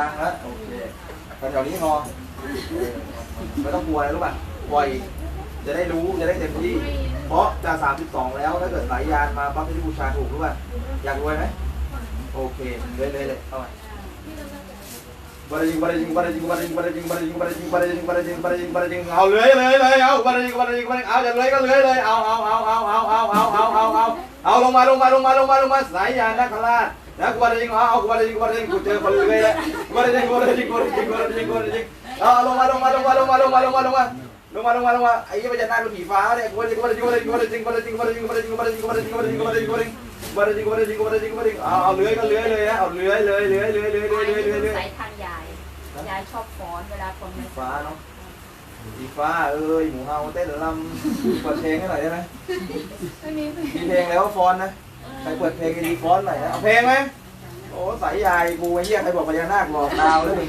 ทางแล้วโอเคแถวนี้พอไม่ต้องกลัวอะไรรู้ป่ะปล่อย จะได้รู้จะได้เต็มที่ เพราะจะ 32 แล้วถ้าเกิดสายยานมาปั๊บจะได้บูชาถูกรู้ป่ะอยากรวยไหมโอเคเลยเลยเลยเข้ามาบาร์จิงบาร์จิงบาร์จิงบาร์จิงบาร์จิงบาร์จิงบาร์จิงบาร์จิงบาร์จิงบาร์จิงบาร์จิงเอาเลยเลยเลยเอาบาร์จิงบาร์จิงบาร์จิงเอาจะเลยก็เลยเลยเอาเอาเอาเอาเอาเอาเอาเอาเอาเอาลงมาลงมาลงมาลงมาลงมาสายยานนักราช นะกูบาร์จิงเอาเอากูบาร์จิงกูบาร์จิงกูเจอคนเลยเลยบาร์จิงบาร์จิงบาร์จิงบาร์จิงบาร์จิงเอาลงมาลงมาลงมาลงมาลงมาลงมาลงมาลงมาลงมาลงมาไอ้ยี่มันจะน่าเป็นผีฟ้าเนี่ยกูว่าจริงกูว่าจริงกูว่าจริงกูว่าจริงกูว่าจริงกูว่าจริงกูว่าจริงกูว่าจริงกูว่าจริงกูว่าจริงกูว่าจริงกูว่าจริงกูว่าจริงกูว่าจริงกูว่าจริงกูว่าจริงกูว่าจริงกูว่าจริงกูว่าจริงเอาเอาเลื้อยก็เลื้อยเลยนะเอาเลื้อยเลยเลื้อยเลื้อยเลื้อยเลื้อยเลื้อยเลื้อยเลื้อยสายทางยายยายชอบฟ้อนเวลาคนฟ้าเนาะผีฟ้าเอ้ยหมูเฮาเต้นลำเปิดเพลงให้หน่อยได้ไหมมีเพลงแล้วฟอนนะ ใครเปิดเพลงดีฟอนหน่อยนะเอาเพลงไหมโอ้สายยายกูไอ้เหี้ยใครบอกพญานาคหลอกดาวเลยมึง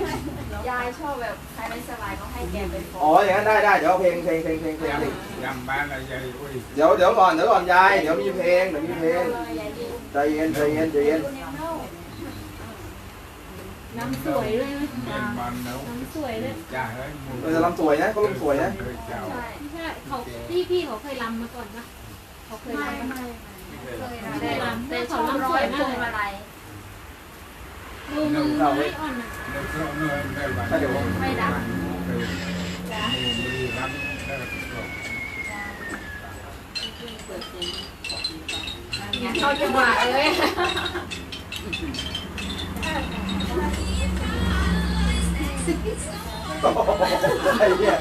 ยายชอบแบบใครไม่สบายก็ให้แกไปฟ้อ๋ออนอย่างนั้นได้ได้เดี๋ยวเอาเพลงเพลงเพลงเพลงเพลงยำบ้านอะไรใหญ่อุ้ยเดี๋ยวเดี๋ยวก่อนเดี๋ยวก่อนยายเดี๋ยวมีเพลงเดี๋ยวมีเพลงยายดีใจเย็นใจเย็นใจเย็นน้ำสวยเลยไหมเมียนบ้านแล้วน้ำสวยเลยจ่าเอ้ยเออจะรำสวยนะเขารำสวยนะเจ้าใช่ไม่ใช่เขาพี่พี่เขาเคยรำมาก่อนปะเขาเคยไม่รำไม่ป เคยรำแต่ชอบร้อยพวงมาลัยดูมือน้อยอ่อนอะเดี๋ยวเมื่อได้วันไม่ดับจ้ามือมือรับได้ก็เข้าจังหวะเลยไอ้เหี้ย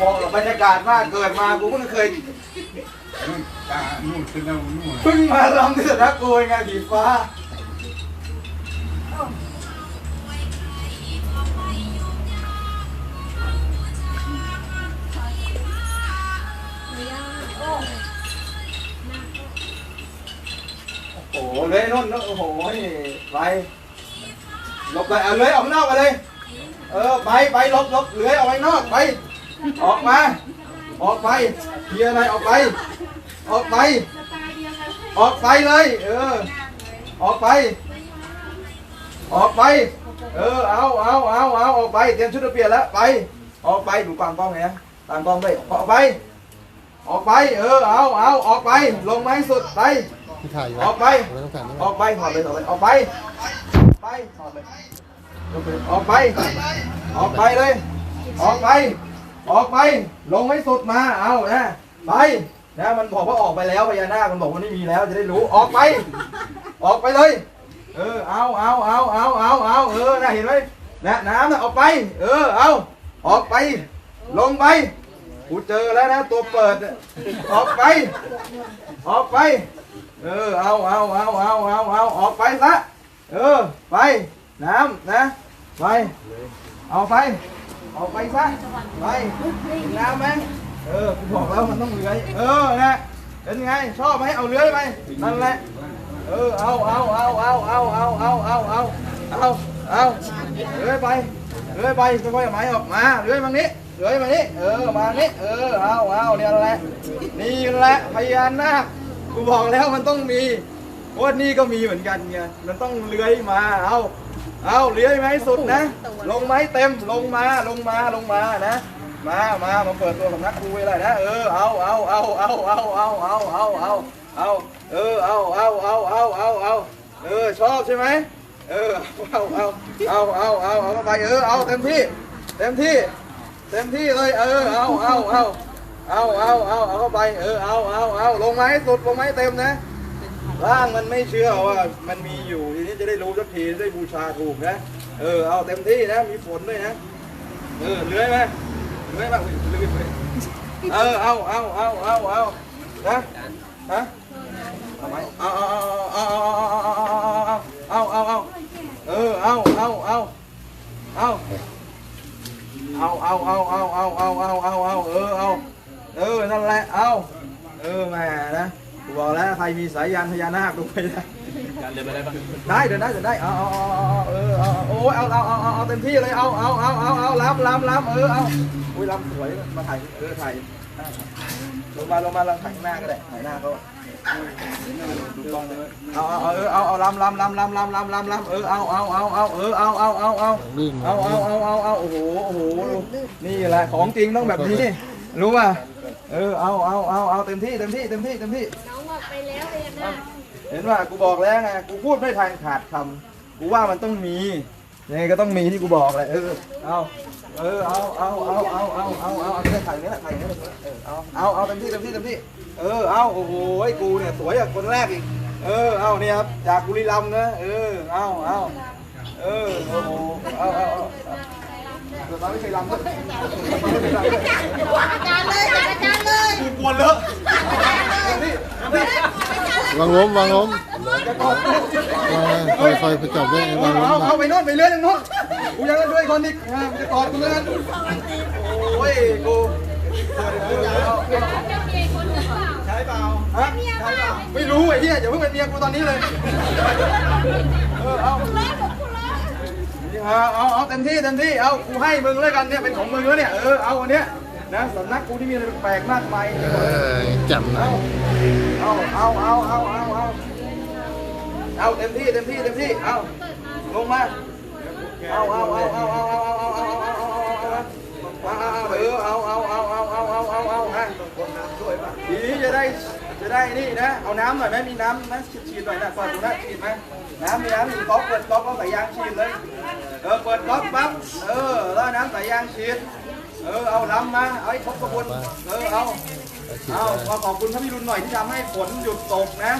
มองกับบรรยากาศมากเกิดมากูเพิ่งเคย ตานู่นคือเรานู่นเพิ่งมารำที่สำนักโกยไงผีฟ้าโอ้โหเลยนู่นโอ้โหไปหลบไปเอาเลยออกนอกไปเลย เออไปไปหลบหลบเลื้อยออกไปนอกไป ออกมา ออกไปเคลียอะไรออกไป ออกไป สไตล์เดียวกันออกไปเลย เออออกไป ออกไป เออ เอาเอาเอาเอาออกไป เตรียมชุดเปลี่ยนแล้ว ไป ออกไป ดูปางกล้องไงนะตามกล้องด้วยออกไป ออกไป เออ เอาเอาออกไป ลงมาให้สุด ไปที่ถ่ายอยู่ออกไป ไม่ต้องถ่ายนี่ออกไปถอดเลยถอดเลยออกไป ไปถอดเลยออกไป ออกไปเลย ออกไป ออกไป ลงให้สุดมา เอานะ ไป นะมันบอกว่าออกไปแล้วพญานาคมันบอกว่าไม่มีแล้วจะได้รู้ออกไป ออกไปเลย เออเอาเอาเอาเอาเอาเอาเออนะเห็นไหมนะน้ำนะออกไป เออเอาออกไป ลงไปกูเจอแล้วนะตัวเปิด ออกไป ออกไป เออเอาเอาเอาเอาเอาเอาออกไปซะเออไปน้ำนะไปเอาไปออกไปซะไปน้ำไหม เออกูบอกแล้วมันต้องเลื้อย เออนะเป็นไง ชอบไหมเอาเลื้อยไหมนั่นแหละ เออ เอาเอาเอาเอาเอาเอาเอาเอาเอาเอาเอาเลื้อยไป เลื้อยไปค่อยๆไหมออกมา เลื้อยมานี้เลื้อยมานี้เออ มานี้เออ เอาเอาเนี่ยแหละ นี่แหละพญานาค กูบอกแล้วมันต้องมีงวดนี้ก็มีเหมือนกันไง มันต้องเลื้อยมา เอาเอาเลื้อยมาให้สุดนะ ลงไม้เต็ม ลงมา ลงมา ลงมา นะ มามามาเปิดตัวสำนักครูไว้เลยนะ เออ เอาเอาเอาเอาเอาเอาเอาเอาเอาเอาเออ เอาเอาเอาเอาเอาเอาเออ ชอบใช่ไหมเออ เอาเอาเอาเอาเอาเอาเข้าไป เออ เอาเต็มที่ เต็มที่ เต็มที่เลย เออ เอาเอาเอาเอาเอาเอาเอาเข้าไป เออ เอาเอาเอาลงมาให้สุด ลงมาให้เต็มนะ ร่างมันไม่เชื่อว่ามันมีอยู่ ทีนี้จะได้รู้สักทีได้บูชาถูกนะ เออ เอาเต็มที่นะ มีฝนด้วยนะ เออ เลื้อยไหม เลื้อยบ้างเลื้อยไปเออเอาเอาเอาเอาเอานะฮะเอาไหมเอาเอาเอาเอาเอาเอาเอาเอาเออเอาเอาเอาเอาเอาเอาเอาเอาเอาเอาเอาเอาเอาเออเอาเออนั่นแหละเอาเออแหมนะกูบอกแล้วใครมีสายยานพญานาคดูไปได้เดินไปได้ปะได้เดินได้เดินได้เอาเอาเอาเอาเออเอาโอ้ยเอาเอาเอาเอาเอาเต็มที่เลยเอาเอาเอาเอาเอาล้ำล้ำล้ำเออเอาอุ้ยล้ำสวยมาถ่ายเออถ่ายให้ลงมาลงมาลองถ่ายข้างหน้าก็ได้ถ่ายหน้าเขาดูกล้องเลยเอาเอาเอาเออเอาเอาลำลำลำลำลำลำลำลำเออเอาเอาเอาเอาเออเอาเอาเอาเอาลื่นเอาเอาเอาเอาเอาโอ้โหโอ้โหนี่แหละของจริงต้องแบบนี้รู้ป่ะเออเอาเอาเอาเอาเต็มที่เต็มที่เต็มที่เต็มที่น้องบอกไปแล้วเลยนะเห็นว่ากูบอกแล้วไงกูพูดไม่ทันขาดคำกูว่ามันต้องมียังไงก็ต้องมีที่กูบอกเลยเออเอา เออเอาเอาเอาเอาเอาเอาเอาเอาเอาถ่ายอย่างนี้แหละถ่ายอย่างนี้แหละเออเอาเอาเอาเต็มที่เต็มที่เต็มที่เออเอาโอ้โหไอ้กูเนี่ยสวยกว่าคนแรกอีกเออเอาเนี่ยครับจากบุรีรัมย์นะเออเอาเอาเออโอ้โหเอาเอาเอาเดี๋ยวตอนไม่เคยรำด้วยอาจารย์เลยอาจารย์เลยกูกลัวเลอะวางล้มวางล้ม คอยคอยไปจับด้วยวางล้เอามเอาไปโน่นไปเรื่อยนึงโน่นกูยังเล่นด้วยคนอีกอ่ามึงจะกอดกูเลยกันโอ้ยกูใช่เปล่าฮะใช่เปล่าไม่รู้ไอ้เหี้ยอย่าเพิ่งเป็นเมียกูตอนนี้เลยเออเอาเอาเอาเอาเต็มที่เต็มที่เอากูให้มึงแล้วกันเนี่ยเป็นของมึงแล้วเนี่ยเออเอาอันเนี้ยนะสำนักกูที่มีอะไรแปลกๆมากมายเออจับนะเอาเอาเอาเอาเอาเอา เอาเต็มที่เต็มที่เต็มที่ เอาลงมา เอาเอาเอาเอาเอาเอาเอาเอาเอาเอาเอาเออเอาเอาเอาเอาเอาเอาเอาเอาฮะทีนี้จะได้จะได้นี่นะ เอาน้ำหน่อยไหมมีน้ำนะฉีดหน่อยนะก่อนดูนะฉีดไหมน้ำมีน้ำมีก๊อกเปิดก๊อกเอาส่ยยางฉีดเลย เออเปิดก๊อกปั๊บ เออแล้วน้ำใส่ยางฉีด เออเอาล้ำมา เอาให้ครบกระบวนเออเอา เอาขอขอบคุณพระพิรุณหน่อยที่ทำให้ฝนหยุดตกนะ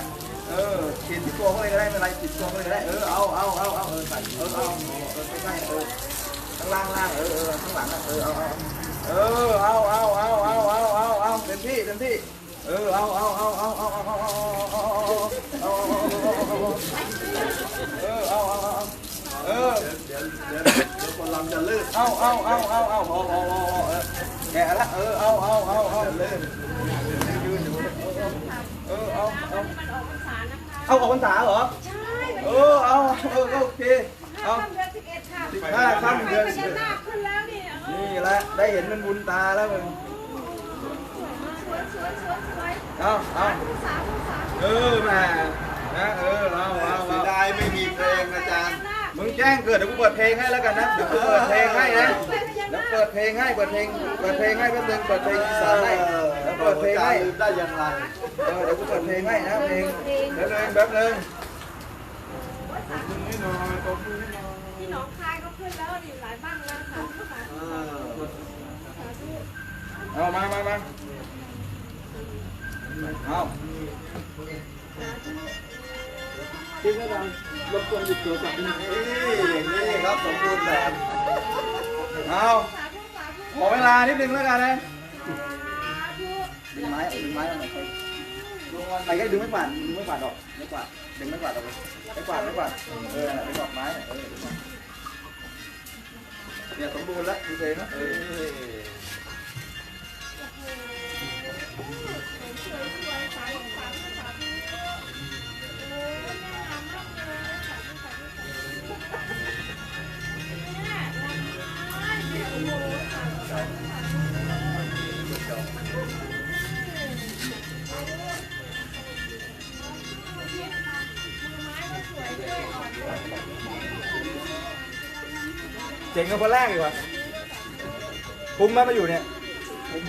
เออฉีดที่ตัวเขาเลยก็ได้ไม่ไรฉีดตัวเขาเลยก็ได้เออเอาเอาเอาเอาเออใส่เออเอาเออใส่เออข้างล่างล่างเออเออข้างหลังเออเอาเออเอาเอาเอาเอาเอาเอาเอาเต็มที่เต็มที่เออเอาเอาเอาเอาเอาเอาเอาเอาเอาเอาเออเอาเอาเอาเออเดี๋ยวเดี๋ยวเดี๋ยวคนลำจะลื่นเอาเอาเอาเอาเอาพอพอพอเออแกะละเออเอาเอาเอาเอาลื่นเออเอาเอา เอาออกพรรษาเหรอ ใช่เออ เอาเออโอเคเอาสิบห้าค่ำเดือนสิบเอ็ดนี่แหละได้เห็นมันบุญตาแล้วมึงเอาเอาเออแหม่นะเออเอาเอาเสียเอาดายไม่มีเพลงอาจารย์ มึงแจ้งเกิดเดี๋ยวกูเปิดเพลงให้แล้วกันนะ เดี๋ยวกูเปิดเพลงให้นะเดี๋ยวเปิดเพลงให้เปิดเพลงเปิดเพลงให้แป๊บนึงเปิดเพลงอีสานให้แล้วเปิดเพลงให้ได้อย่างไรเออเดี๋ยวกูเปิดเพลงให้นะเพลงเดี๋ยวเลยแป๊บนึงนี่หน่อยตบมือให้หน่อยที่หนองคายก็ขึ้นแล้วนี่หลายบ้านแล้วค่ะเอามามามาเอาที่ก็ดังรบกวนหยุดตัวสับนี่อย่างนี้ครับสมบูรณ์แบบ เอาขอเวลานิดนึงแล้วกันนะดึงไม้ดึงไม้ออกมาใครก็ดึงไม่กวาดดึงไม่กวาดออกไม่กวาดดึงไม่กวาดออกไม่กวาดไม่กวาดเออดึงออกไม้เออเนี่ยสมบูรณ์แล้วดูเพลงนะเออ เจ๋งกับคนแรกดีกว่าคุ้มไหมมาอยู่เนี่ยคุ้ม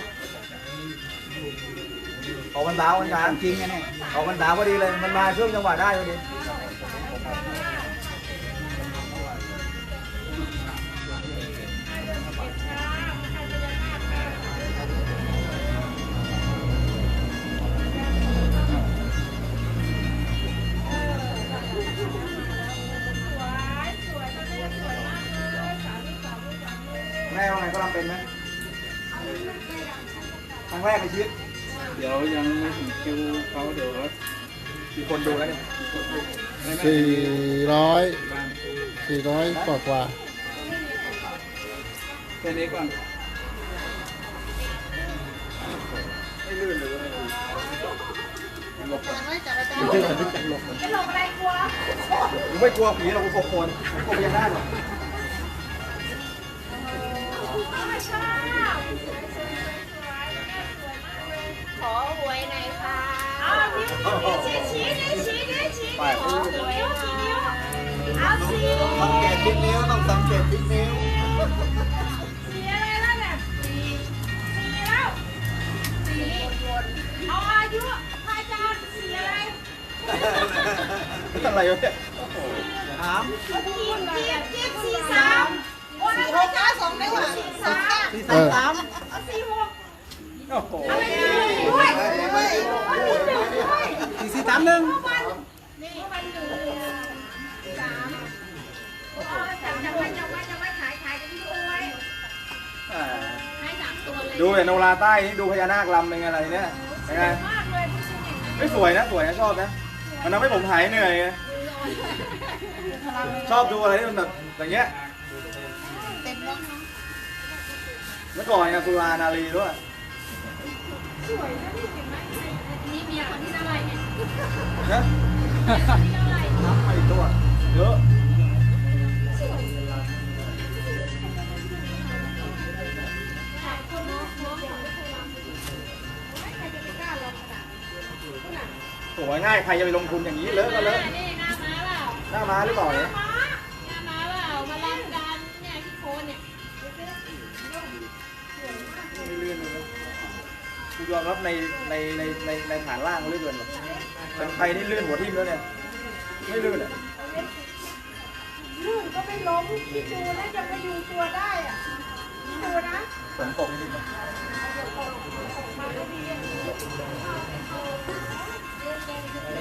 ออกพรรษาวันช้างจริงไงเนี่ยออกพรรษาพอดีเลย มันมาช่วงจังหวะได้พอดี แม่ว่าไงก็รำเป็นไหมครั้งแรกในชีวิตเดี๋ยวยังไม่ถึงคิวเขาเดี๋ยวมีคนดูแล้วเนี่ยสี่ร้อยสี่ร้อยกว่ากว่าแค่นี้ก่อนไม่ลื่นเลยเว้ยหลบก่อนจะหลบอะไรกลัวกูไม่กลัวผีหรอกกูกลัวคนกูกลัวพญานาคหรอกธรรมชาติสวยๆสวยๆแม่สวยมาก ชี้ดิชี้ดิชี้ไปขอสวยชี้นิ้วเอาสีสังเกตที่นิ้วต้องสังเกตทีนิ้วสีอะไรแล้วเนี่ยสีสีแล้วสีเอาอายุพระอาจารย์สีอะไรอะไรวะเนี่ยถามจีบจีบจีบสีสามโอ้ยพระอาจารย์สองได้หว่าสีสามที่สามสามเอาสีหก สี่สี่สามหนึ่งนี่สามดูเห็นโนราใต้นี่ดูพญานาคลำเป็นไงอะไรเนี่ยเป็นไงไม่สวยนะ สวยนะชอบนะ มันทำให้ผมหายเหนื่อยไงชอบดูอะไรที่มันแบบอย่างเงี้ยเมื่อก่อนไงสุรานารีด้วย นี่เมียคนที่เท่าไหร่เนี่ยนะคนที่เท่าไหร่น้ำไปตัวเยอะหลายคนเนาะน้องของไม่เคยรำใครจะไปกล้าลองขนาดนี้สวยง่ายใครจะไปลงทุนอย่างนี้เลอะก็เลอะนี่หน้าม้าเปล่าหน้าม้าหรือเปล่าเนี่ย ยอมรับในในในในในฐานล่างลื่นเลยเป็นใครที่ลื่นหัวทิ่มแล้วเนี่ย ไม่ลื่นอะลื่นก็ไม่ล้มคิดดูแล้วจะพยุงตัวได้อะคิดดูนะฝนตกนิดๆนะ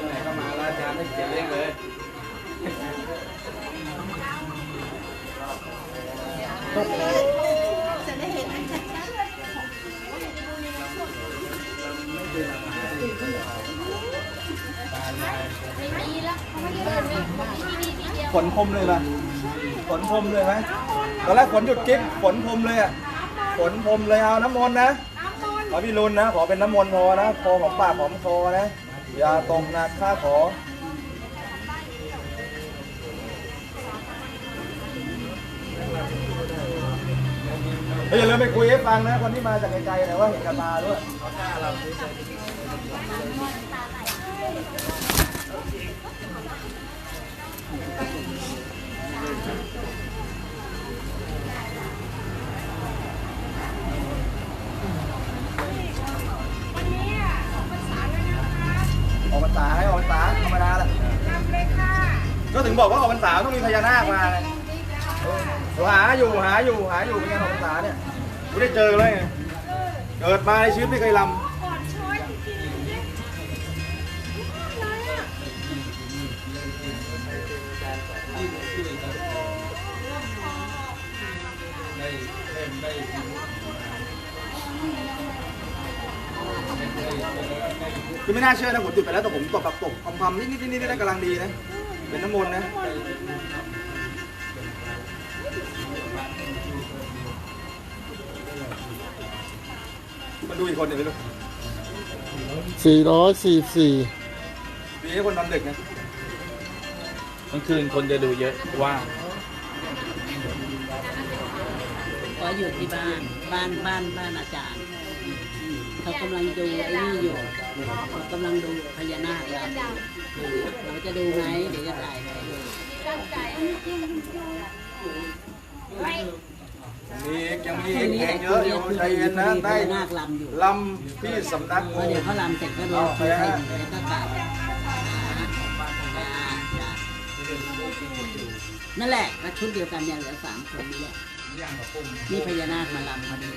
ไหนก็มาแล้วอาจารย์ให้เขียนเลขเลยไม่ ฝนพรมเลยป่ะฝนพรมเลยไหมตอนแรกฝนหยุดกิ๊บฝนพรมเลยอะฝนพรมเลยเอาน้ำมนต์นะขอพี่รุนนะ ขอเป็นน้ำมนต์พอนะพอของปากของคอนะอย่าตกหนักข้าขอเฮ้ยอย่าลืมไปคุยให้ฟังนะคนที่มาจากไกลๆนะว่าเห็นกับตาด้วย ออกภาษาแล้วนะคะออกพรรษาให้ออกพรรษาธรรมดาแหละนำเลยค่ะก็ถึงบอกว่าออกพรรษาต้องมีพญานาคมาไงหาอยู่หาอยู่หาอยู่เป็นไงออกพรรษาเนี่ยไม่ได้เจอเลยไงเกิดมาในชีวิตไม่เคยลำ คือไม่น่าเชื่อนะผมจุดไปแล้วแต่ผมตกแบบตกความความนิดนิดนิดนิดกำลังดีนะ เป็นน้ำมนต์นะมาดูอีกคนหนึ่งไปดูสี่ร้อยสี่สี่ปีนี้คนนอนดึกนะกลางคืนคนจะดูเยอะว่างขออยู่ที่บ้าน บ้านบ้านบ้านอาจารย์ เขากำลังดูไอ้นี่อยู่เขา กำลังดูพญานาคแล้วเราจะดูไหมเดี๋ยวจะถ่ายไปตั้งใจมียังมีพรุ่อีงมีแขไอ้กเยอะอยู่ใจเย็นนะได้นาคลำอยู่ลำที่สำนักเพราะเดี๋ยวเขาลำเสร็จก็ลงคือใครอยู่แล้วก็กลับนั่นแหละก็ชุดเดียวกันอย่างเหลือสามคนนี้แหละนี่พญานาคมาลำพอดี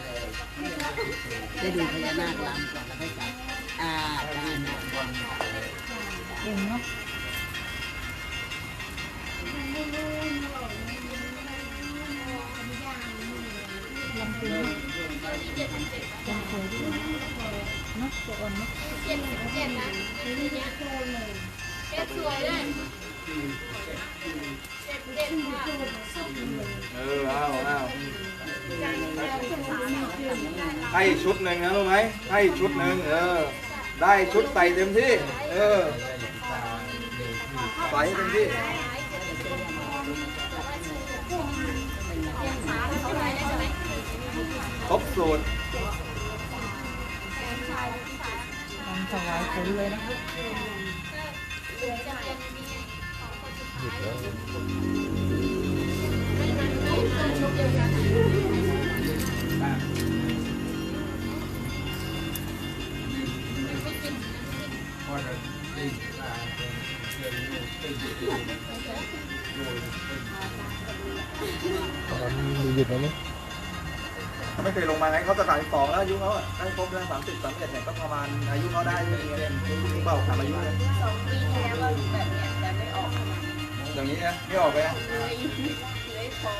ได้ดูพญานาคลำก่อนแล้วค่อยกลับ อ่าได้ได้เจ็ดเจ็ดนะทีนี้เนี่ยเจ็ดสวยเลยเจ็ดเจ็ดค่ะเออเอาเอาให้อีชุดหนึ่งนะรู้ไหมให้อีชุดหนึ่งเออ ได้ชุดใส่เต็มที่ เออ ใส่ให้เต็มที่เขาไหนได้ใช่ไหมครบสูตรำถวายปุ๋ยเลยนะตอน มีหยุดแล้วไหมเขาไม่เคยลงมาไงเขาจะสามสิบสองแล้วอายุเขาอะได้ครบแล้วสามสิบสามสิบเอ็ดเนี่ยก็ประมาณอายุเขาได้เรียนรู้เปล่าทำอายุเลยสองปีที่แล้วก็แบบเนี้ยแต่ไม่ออกอย่างนี้นะไม่ออกไปนะเลยเลยพอ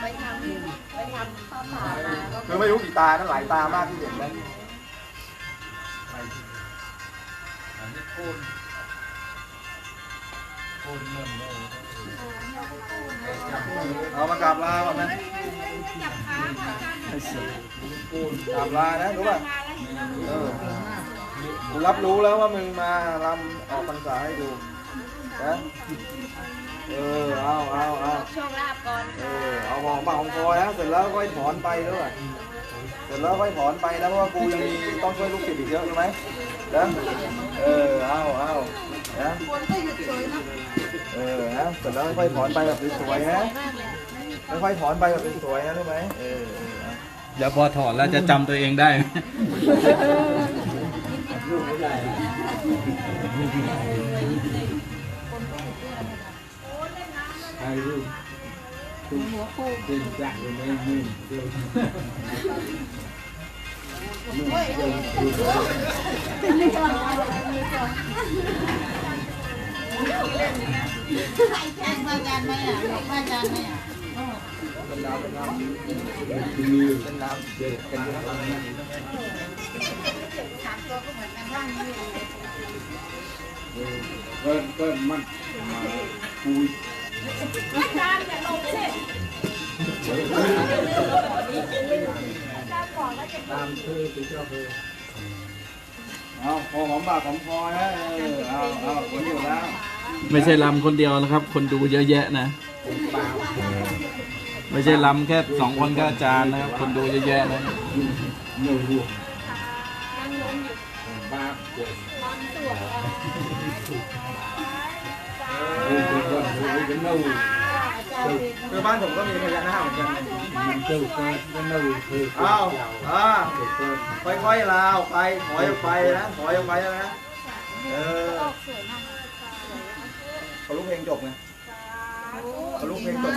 ไปทำไปทำข้าวสารมาก็คือไม่รู้กี่ตานะหลายตามากที่เห็นนั้น เอามากราบลาก่อนนะจับขาค่ะอาจารย์กราบลานะรู้ป่ะเออกูรับรู้แล้วว่ามึงมาลำออกพรรษาให้ดูนะเออเอาเอาเอาโชคลาภก่อนเออเอาหอมปากหอมคอนะเสร็จแล้วค่อยถอนไปด้วย เสร็จแล้วค่อยถอนไปนะเพราะว่ากูยังมีต้องช่วยลูกศิษย์อีกเยอะใช่ไหมนะเออเอาเอานะเออนะเสร็จแล้วค่อยถอนไปแบบสวยๆนะค่อยๆถอนไปแบบสวยๆนะรู้ไหมเออเออเอาเดี๋ยวพอถอดแล้วจะจำตัวเองได้ เป็นน้ำเป็นน้ำเป็นน้ำเด็กเป็นน้ำ ก็ก็มันมาคุย อาจารย์อย่าลงสิ ตามเธอเป็นเจ้าเธอเอาพอหอมปากหอมคอนะเออเอาเอาผลอยู่แล้วไม่ใช่ลำคนเดียวนะครับ คนดูเยอะแยะนะ ไม่ใช่ลำแค่สองคนก็อาจารย์นะครับ คนดูเยอะแยะนะ จนูคือบ้านผมก็มีพญานาคเหมือนกันเอาอ่าค่อยๆลาวไปถอยออกไปนะถอยออกไปนะเออเขารู้เพลงจบไงเขารู้เพลงจบ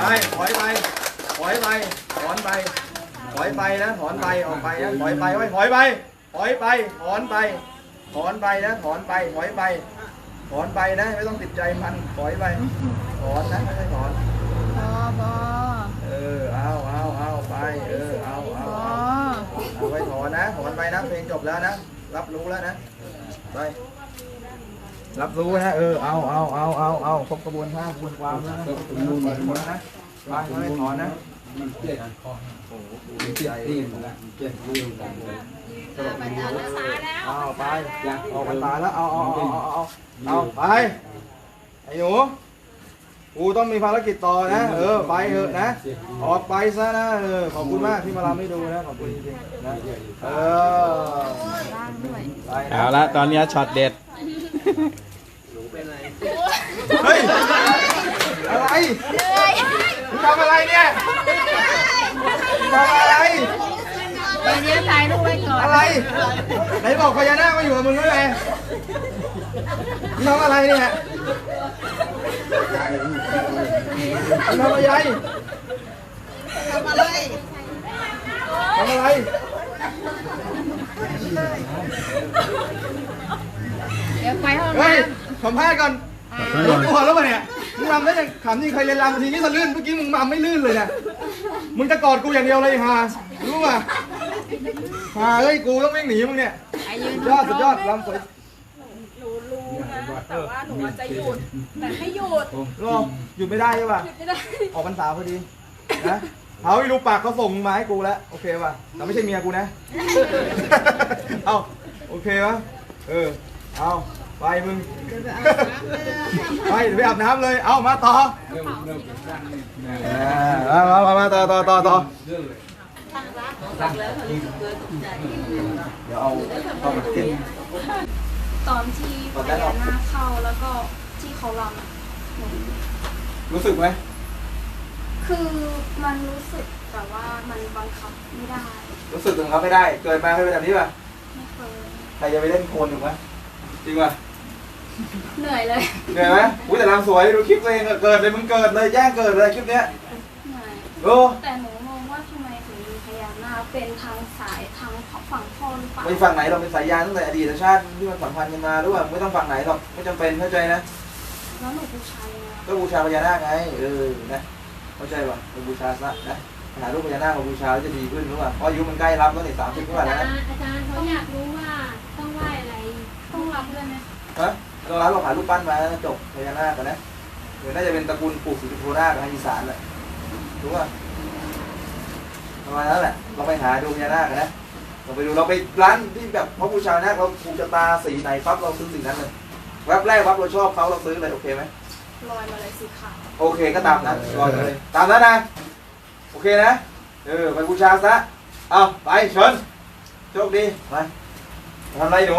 ไปถอยไปถอยไปถอนไปถอยไปนะถอนไปออกไปนะถอยไปไว้ถอยไปถอยไปถอนไปถอนไปนะถอนไปถอยไป ถอนไปนะ ไม่ต้องติดใจมันถอยไปถอนนะไม่ใช่ถอนบอบอเออเอาเอาเอาไปเออเอาเอาเอาเอาไปถอนนะถอนไปนะเพลงจบแล้วนะ รับรู้แล้วนะไปรับรู้นะเออเอาเอาเอาเอาเอาครบกระบวนท่ากระบวนความแล้วนะมูลหมดแล้วนะไปไม่ถอนนะมันเจ็บคอโอ้โหมันเจ็บตีนละมันเจ็บเรื่องกัน เลยอาจารย์รักษาแล้วเอาไปออกพรรษาแล้วเอาเอาเอาเอาเอาเอาไปไอ้หนูกูต้องมีภารกิจต่อนะ เออไปเถอะนะ ออกไปซะนะเออขอบคุณมากที่มาลำให้ดูนะขอบคุณจริงๆนะเออไปนะเอาละตอนนี้ช็อตเด็ดเฮ้ยอะไรมึงทำอะไรเนี่ยมึงทำอะไร เดี๋ยวถ่ายรูปไว้ก่อนอะไร ไหนบอกพญานาคมาอยู่กับมึงด้วยไงมึงทำอะไรเนี่ยมึงทำอะไรทำอะไรทำอะไรเดี๋ยวไปห้องเฮ้ยน้สัมภาษณ์ก่อนรู้ตัวแล้วป่ะเนี่ย มึงรำได้ยังขำจริงใครเรียนรำทีนี้สะลื่น เมื่อกี้มึงรำไม่ลื่นเลยเนี่ย มึงจะกอดกูอย่างเดียวเลยฮารู้ป่ะ ฮาเฮ้ยกูต้องวิ่งหนีมึงเนี่ยำไอ้ยืนสุดยอดสุดยอดรำสวยหนูรู้นะแต่ว่าหนูอาจจะหยุดแต่ให้หยุดรอหยุดไม่ได้ใช่ป่ะหยุดไม่ได้ออกพรรษาพอดีนะเอาอีลูกปากเขาส่งมาให้กูแล้วโอเคป่ะแต่ไม่ใช่เมียกูนะเอาโอเคป่ะเออเอาไปมึงไปเดี๋ยวไปอาบน้ำเลยเอามาต่อเริ่มเริ่มเป็นสร้างนี่นะอ่ามามามาต่อต่อต่อต่อเรื่องเลย ฟังแล้วเขารู้สึกเกินตกใจเดี๋ยวเอาเข้ามาเก็บตอนที่พญานาคเข้าแล้วก็ที่เขารำอะหนูรู้สึกไหมคือมันรู้สึกแต่ว่ามันบังคับไม่ได้ รู้สึกถึงเขาไม่ได้เกิดมาเคยเป็นแบบนี้ป่ะไม่เคยใครจะไปเล่นโคลนถูกไหมจริงป่ะเหนื่อยเลยเหนื่อยไหมอุ้ยแต่รำสวยดูคลิปตัวเองอะเกิดเลยมึงเกิดเลยแย่งเกิดเลยคลิปเนี้ยเหนื่อยโอ้แต่หนู เป็นทางสายทางฝั่งพ่อหรือเปล่าไม่ฝั่งไหนเราเป็นสายยานตั้งแต่อดีตชาติที่มันสัมพันธ์กันมาด้วยไม่ต้องฝั่งไหนหรอกไม่จำเป็นเข้าใจนะแล้วหนูบูชายังไงก็บูชาพญานาคไงเออนะเข้าใจป่ะไปบูชาซะนะหารูปพญานาคมาบูชาแล้วจะดีขึ้นรู้ป่ะเพราะอายุมันใกล้รับแล้วนี่สามสิบกว่าอาแล้วจารนะย์อาจารย์เขาอยากรู้ว่าต้องไหว้อะไรต้องรับด้วยไหมฮะเรารับเราหารูปปั้นมาแล้วจบพญานาคกันนะหรือน่าจะเป็นตระกูลปู่ศรีสุโธนาคทางอีสานแหละรู้ป่ะ ประมาณนั้นแหละเราไปหาดูพญานาคกันนะเราไปดูเราไปร้านที่แบบพระบูชานาคเราผูกชะตาสีไหนปั๊บเราซื้อสีนั้นเลยแวบแรกปั๊บเราชอบเขาเราซื้อเลยโอเคไหมลอยมาเลยสีขาวโอเคก็ตามนั้นรอเลยตามนั้นนะโอเคนะเออไปบูชาซะเอาไปเชิญโชคดีไปทำอะไรหนู